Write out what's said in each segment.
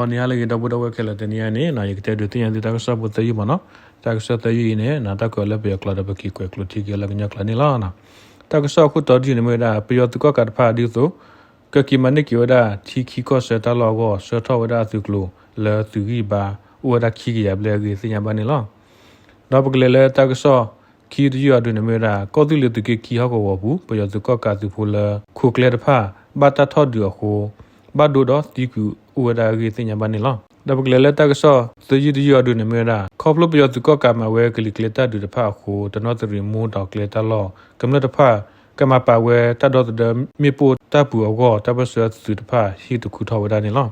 ဘောနေရလေတော့ဘတော့ဝက်ခဲလက်တနေရနေနာယကတဲ့တူတင်ရတဲ့တာကစပ်ဖို့တည်မနော်တာကစပ်တည်နေနာတာကောလည်းပြကလာတော့ကိကွယ်ကလတီကလည်းညကလာနေလာနာတာကစပ်ခုတော်ဒီနေမဒါပြရတကကတ်ဖာဒီဆိုကကိမနိကယောဒါချီခီကောဆတာလောကိုဆထဝဒါသူကလိုလဲသူကြီးပါဥဝဒါခီကရဘလေကြီးစညာပါနေလောတော့ပကလေလေတာကစပ်ခီဒီရဒုနေမဒါကောတူလေတကခီဟောကိုဝဘူးပြရတကကတ်သူဖိုလခုကလေတဖာဘာတာထော့ဒီဟိုဘာဒိုတော့တီကူ ဥဝဒါကြီးစညာပါနေလောဒါပကလေလေတာကစပ်သကြီးဒီရဒုနေမဒါခေါပလပရတကကမဝဲကလီကလေတာဒုတဖာဟိုတနောတရီမူတော့ကလေတာလောကမ္လတဖာကမပါဝဲတတ်တော့တဲ့မြေပိုတပ်ပူအောတပစသူတဖာဟီတခုထောဝဒါနေလော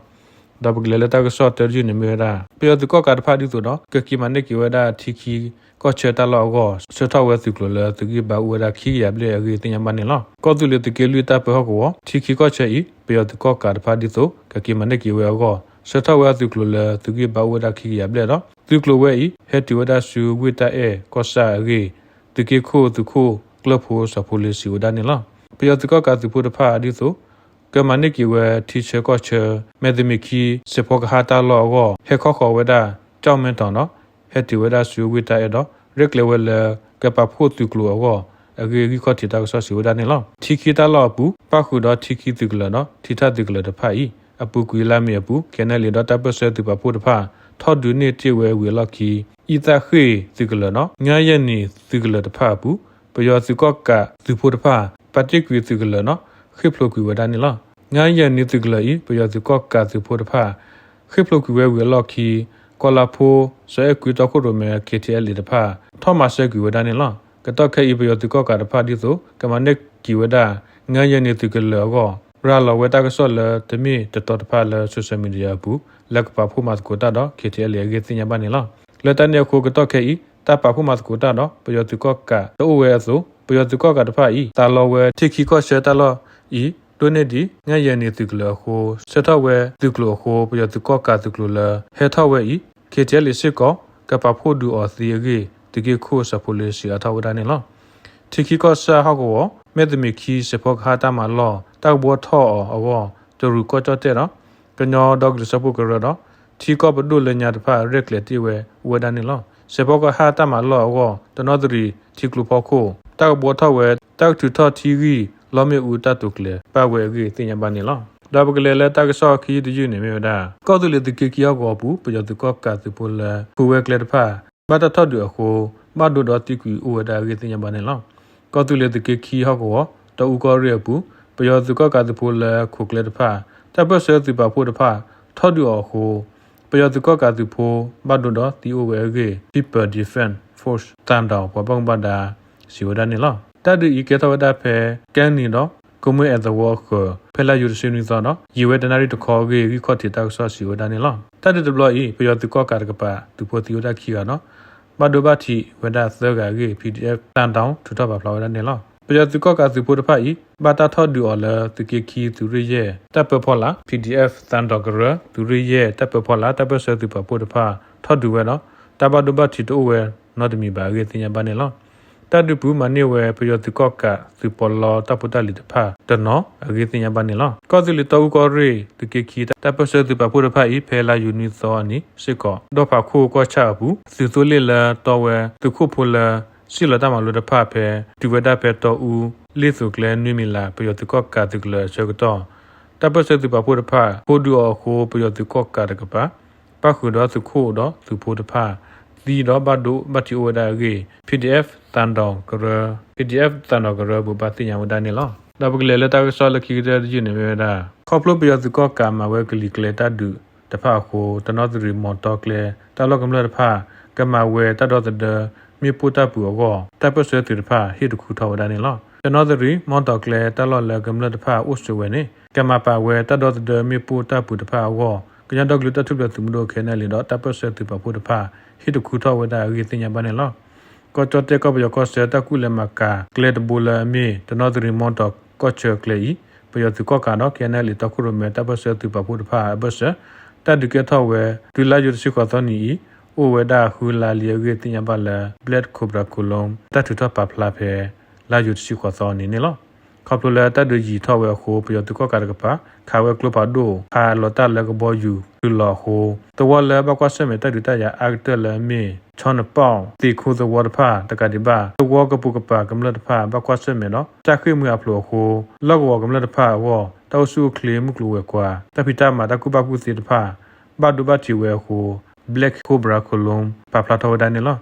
ဒါပကလေလေတာကစပ်တကြီးနေမဒါပြရတကကတဖာဒီဆိုတော့ကကိမနိကဝဒါတီခီကောချေတလောကောစထဝဲသူကလတကိဘာဝဒါခီရဘလေအကြီးတင်ယမနေလောကောသူလေတကေလူတပ်ပဟကောတီခီကောချေဤပြရတကကတဖာဒီဆိုကကိမနိကဝဲကောစထဝဲသူကလတကိဘာဝဒါခီရဘလေတော့သူကလဝဲဤဟက်တီဝဒါဆူဝိတာအေကောဆာရီတကိခိုသူခိုကလဖိုဆဖိုလီစီဝဒါနေလောပြရတကကသူဖုတဖာဒီဆို ကမနိကဝဲတီချေကောချေမေဒမီကီစေဖောကဟာတာလောကောဟေခောခောဝဒါကြောင်းမင်းတော်နော်ဟက်တီဝဒါဆူဝိတာအေတော့ရက်လေဝဲလကပဖို့တူကလောကောအဂေဂီခောတီတာဆောစီဝဒါနေလောတီခီတာလောပူပခုတော့တီခီတူကလနော်တီတာတူကလတဖာဤအပူကွေလာမြေပူကဲနယ်လီတော့တပ်ပစတူပဖို့တဖာထော့ဒူနေတိဝဲဝေလော်ကီဤတခေတူကလနော်ငါရဲ့နေတူကလတဖာပူပယောစုကော့ကသူဖို့တဖာပတိကွေတူကလနော် ခိဖလိုကွေဝဒါနေလောငါရဲ့နေတူကလဤပယောစုကော့ကသူဖို့တဖာခိဖလိုကွေဝဲလော်ကီကောလာဖိုဆဲကွီတခုရမဲ KTL လီတဖာထောမဆဲကွီဝဒနေလောကတော့ခဲဤပယောတကောကတဖာဒီဆိုကမနက်ကီဝဒငါယနေတကလောကောရာလဝတာကဆောလတမီတတော်တဖာလဆိုရှယ်မီဒီယာဘူးလက်ပါဖုမတ်ကိုတာတော့ KTL ရဲ့ဂေတင်ညာပါနေလောလက်တနေခိုကတော့ခဲဤတပါဖုမတ်ကိုတာတော့ပယောတကောကတိုးဝဲဆိုပယောတကောကတဖာဤတာလောဝဲတိခီကောရှဲတာလော ဤဒိုနေဒီငါယနေသူကလဟိုစထဝဲသူကလဟိုပယသူကောကသူကလဟေထဝဲဤခေတဲလစ်ကောကပဖို့ဒူအော်သီယေတကေခိုဆပိုလီစီအထဝဒနေလောတီကီကောဆာဟကောမေဒမီခီစဖောခါတာမလောတောက်ဘောထောအောတရူကောတတဲ့နော်ကညောဒေါက်စပုကရတော့တီကောပဒုလညာတဖာရက်လက်တီဝဲဝဒနေလောစဖောကဟာတာမလောအောတနောဒရီတီကလူဖောခိုတောက်ဘောထောဝဲတောက်တူထောတီဂီ လောမေဦးတတုကလေပဝဲကြီးတင်ရပါနေလောဒါဘကလေလက်တကဆော့ခီဒီယူနေမြဒါကောတူလေတကီကီယောကောပူပယောတကောကတူပူလာပူဝဲကလေတဖာဘာတထော့တူအခုမဒိုဒတိကူဥဝဒါကြီးတင်ရပါနေလောကောတူလေတကီခီဟောကောတူကောရဲပူပယောတကောကတူပူလာခုကလေတဖာတပတ်ဆဲတူပါဖို့တဖာထော့တူအခုပယောတကောကတူဖိုဘာဒိုဒတီအိုဝဲကြီး people defense force တန်တောင်ပပင္ပဒါစီဝဒနေလော တတ်ဒီကေတဝဒဖဲကန်နီနော်ကုမွေအဒဝကဖဲလာယူရှင်နီသောနော်ယေဝဒနာရီတခေါ်ကြီးခိခေါ်တီတောက်ဆော့စီဝဒနေလောတတ်တဲ့ဘလော့ဤပယောတူကောကာကပါသူဖို့တီယိုဒခီကနော်ဘဒိုဘတီဝဒသဂါကြီး PDF တန်တောင်းထူတော့ပါဖလော်ရနေလောပယောတူကောကာသူဖို့တဖတ်ဤဘာတာထော့ဒူအော်လာသူကေခီသူရရဲ့တပ်ပဖော်လာ PDF တန်တော့ကရသူရရဲ့တပ်ပဖော်လာတပ်ပဆသူပဖို့တဖတ်ထော့ဒူဝဲနော်တဘဒိုဘတီတိုဝဲနော်ဒမီဘာကြီးတင်ရပါနေလော တတ်တူပူမနေဝဲပယောတိကော့ကသူပေါ်လောတပတလီတဖာတနောအဂေတင်ယပါနေလောကောတိလီတောကောရေတကေခီတပစသူပပူရဖာဤဖဲလာယူနီသောအနိစစ်ကောဒေါဖာခိုကောချဘူးသူသူလီလာတော်ဝဲသူခုဖိုလာစီလတမလူတဖာဖဲဒီဝဒဖဲတော်ဦးလိစုကလဲနွေမီလာပယောတိကော့ကသူကလဲချက်တော့တပစသူပပူရဖာဖိုဒူအောခိုပယောတိကော့ကတကပါပခုတော့သူခိုတော့သူဖိုတဖာ ဒီတော့ဘတ်ဒိုဘတ်တီဝဒါဂေ PDF တန်တောင်ကရ PDF တန်တောင်ကရဘူပါတိညာဝဒနေလောဒါဘကလေလက်တာဆောလခီတဲ့ဂျင်းနေမြဒါခေါပလိုပြရသူကောကာမဝဲကလီကလေတာဒူတဖာကိုတနောသရီမော်တော်ကလေတလောကမလတဖာကမဝဲတတော်တဲ့မြေပူတာပူအောတပ်ပဆွဲသူတဖာဟိတခုထောဝဒနေလောတနောသရီမော်တော်ကလေတလောလကမလတဖာဥဆွေဝဲနေကမပါဝဲတတော်တဲ့မြေပူတာပူတဖာအော ကညာတော့ကလတထုတဲ့သူမတို့ခဲနေလေတော့တပ်ပဆွဲသူပပူတဖာဟိတခုထောဝဒရီတင်ညာဘနေလောကောချတေကောဘယောကောစတကူလမကာကလက်ဘူလာမီတနောဒရီမွန်တော့ကောချကလေပယောသူကောကနောကဲနယ်လီတခုရမေတပစသူပပူတဖာဘဆတဒကထောဝဲဒူလာယူစီကောသောနီအိုဝဒါဟူလာလီယေတင်ညာဘလာဘလက်ခုဘရာကူလုံးတထူထပပလာဖဲလာယူစီကောသောနီနေလော ခေါပလိုလာတဒူကြီးထောဝဲခိုပယောသူကောကရကပါခါဝဲကလပါဒိုခါလောတလကဘောယူလူလောဟိုတဝလဲဘကွာဆမေတတူတရအာတလမေချောနပေါင်တီခုသဝတဖာတကတိပါတဝကပုကပါကမလတဖာဘကွာဆမေနော်တခိမွေအဖလိုဟိုလောကဝကမလတဖာဝတောဆုကလေမှုကလူဝဲကွာတပိတမတကုပကုစီတဖာဘဒုဘတီဝဲဟို black cobra column ပပလာတော်ဒန်နော်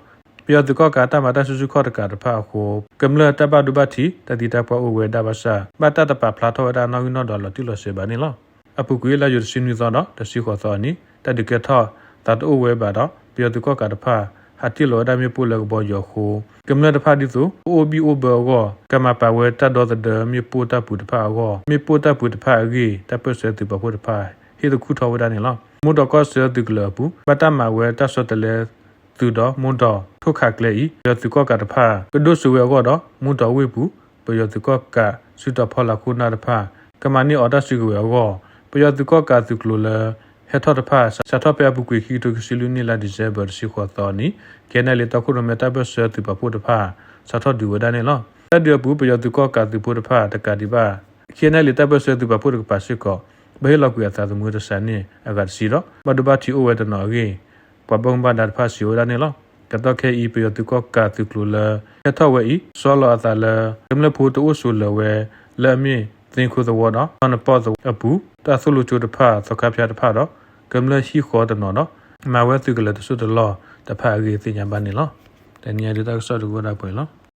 ပြောသူကကတာမတာဆုစုခောတကတဖာဟိုကမလတပဒုဘတီတတိတပအဝဲဒဘဆာဘတတပပလာတော်ဒန်နော်ယူနော်ဒေါ်လာတိလို့စေပါနေလောအပုကွေလာယူစင်းနီသောနော်တစီခေါ်သောနီတတိကထောတတ်အဝဲပါတော့ပြောသူကကတဖာဟာတိလောဒမေပူလကဘောယောခိုကမလတဖာဒီသူ OBO ဘောကမပါဝဲတတ်တော်တဲ့မြေပူတပူတဖာကောမြေပူတပူတဖာကြီးတပစတိပပူတဖာဟိတခုထောဝဒနေလောမုဒကောဆေတိကလပူပတမဝဲတဆောတလေ သူတော်မွန်တော်ထုခကလေဤရသူကကတဖာကဒုဆူဝဲကောတော့မွန်တော်ဝေပူပယသူကကစုတော်ဖော်လာခုနာတဖာကမနီအော်ဒစီကွေကောပယသူကကသူကလိုလေဟက်ထော်တဖာဆတ်တော့ပြပကွေခီတိုကစီလူနီလာဒီဇေဘ်စီခေါ်တော်နီကဲနယ်လေတခုရမတာဘဆေသူပပူတဖာဆတ်တော့ဒီဝဒနေလောတတ်ရပူပယသူကကသူပူတဖာတကတိပါကဲနယ်လေတဘဆေသူပပူတပါစီကောဘဲလောက်ကွေအသာသမူတဆန်နေအကစီတော့ဘဒဘတီအိုဝဲတနော်ကြီး ပပုံဘာဒတ်ဖာစီယိုဒနေလောကတော့ခဲဤပယတုကကတုကလူလာကထဝဲဤဆောလာအတလာကမလဖို့တူဆူလဝဲလဲမင်းသင်ခုသဝနော်အနပေါ်သအပူတဆလူချူတဖာသကဖျားတဖာတော့ကမလရှိခေါ်တနော်နော်မဝဲသူကလည်းတဆုတလောတဖာကြီးသိညာပါနေလောတနည်းရတဲ့ဆော့တူကတာပွေလော